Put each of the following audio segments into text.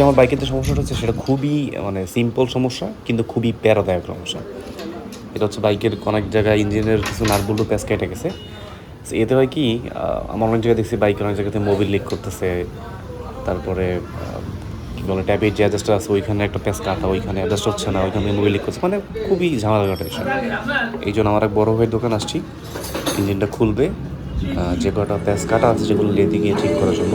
আজকে আমার বাইকের যে সমস্যাটা হচ্ছে, সেটা খুবই মানে সিম্পল সমস্যা, কিন্তু খুবই প্যারাদায়ক সমস্যা। এটা হচ্ছে বাইকের অনেক জায়গায় ইঞ্জিনের কিছু নাটবল্টু প্যাঁচ কেটে গেছে। এতে হয় কি আমার অনেক জায়গায় দেখছি বাইকের অনেক জায়গাতে মোবিল লিক করতেছে। তারপরে কী বলে ট্যাবের যে অ্যাডজাস্টার আছে, ওইখানে একটা প্যাঁচ কাটা, ওইখানে অ্যাডজাস্ট হচ্ছে না, ওইখানে মোবিল লিক করছে। মানে খুবই ঝামেলা টেনশন এই জন্য আমার এক বড় ভাইয়ের দোকান আসছি, ইঞ্জিনটা খুলবে। যে কটা প্যাঁচ কাটা আছে, যেগুলো লেদি গিয়ে ঠিক করার জন্য।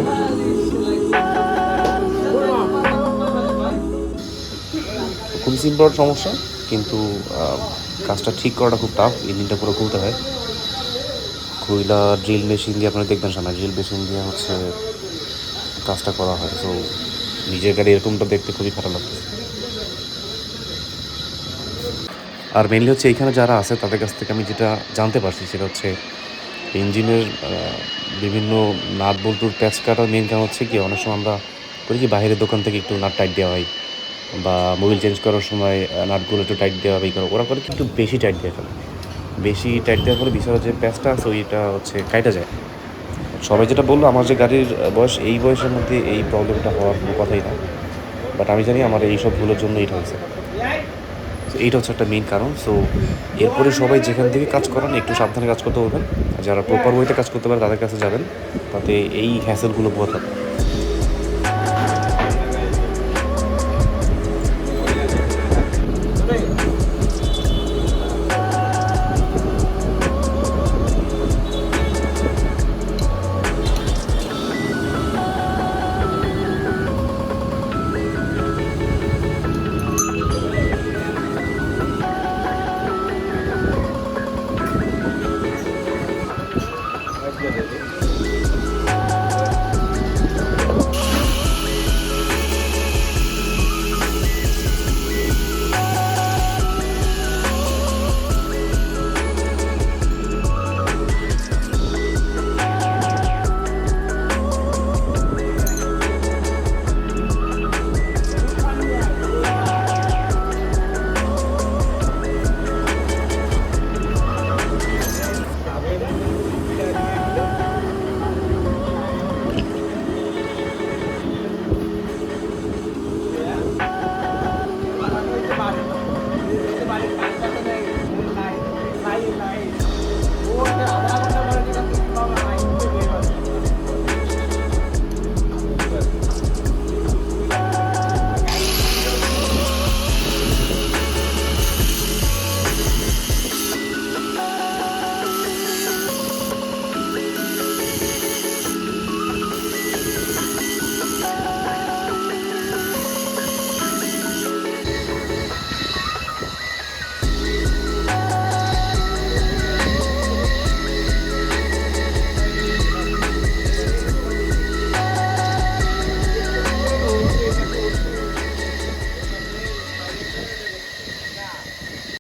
খুব সিম্পল সমস্যা, কিন্তু কাজটা ঠিক করাটা খুব টাফ ইঞ্জিনটা পুরো খুলতে হয়। খুইলা ড্রিল মেশিন দিয়ে আপনারা দেখবেন সামনে ড্রিল মেশিন দিয়ে হচ্ছে কাজটা করা হয়। তো নিজের গাড়ি এরকমটা দেখতে খুবই খারাপ লাগছে আর মেনলি হচ্ছে এইখানে যারা আছে, তাদের কাছ থেকে আমি যেটা জানতে পারছি, সেটা হচ্ছে ইঞ্জিনের বিভিন্ন নাট বল্টুর প্যাচ কাটার মেন কারণ হচ্ছে কি, অনেক সময় আমরা করি কি, বাইরের দোকান থেকে একটু নাট টাইট দেওয়া হয়। বা মোবিল চেঞ্জ করার সময় নাটগুলো একটু টাইট দেওয়া এই করে, ওরা করে কিন্তু বেশি টাইট দেওয়া ফেলে। বেশি টাইট দেওয়ার ফলে বিষয় যে প্যাচটা আছে, ওইটা হচ্ছে কাইটা যায়। সবাই যেটা বলল, আমার যে গাড়ির বয়স, এই বয়সের মধ্যে এই প্রবলেমটা হওয়ার কোনো কথাই না। বাট আমি জানি আমার এই সবগুলোর জন্য এটা হয়েছে। এইটা হচ্ছে একটা মেইন কারণ। সো এরপরে সবাই যেখান থেকে কাজ করেন একটু সাবধানে কাজ করতে বলবেন। যারা প্রপার ওয়েতে কাজ করতে পারে, তাদের কাছে যাবেন। তাতে এই হ্যাসেলগুলো বোধ হবে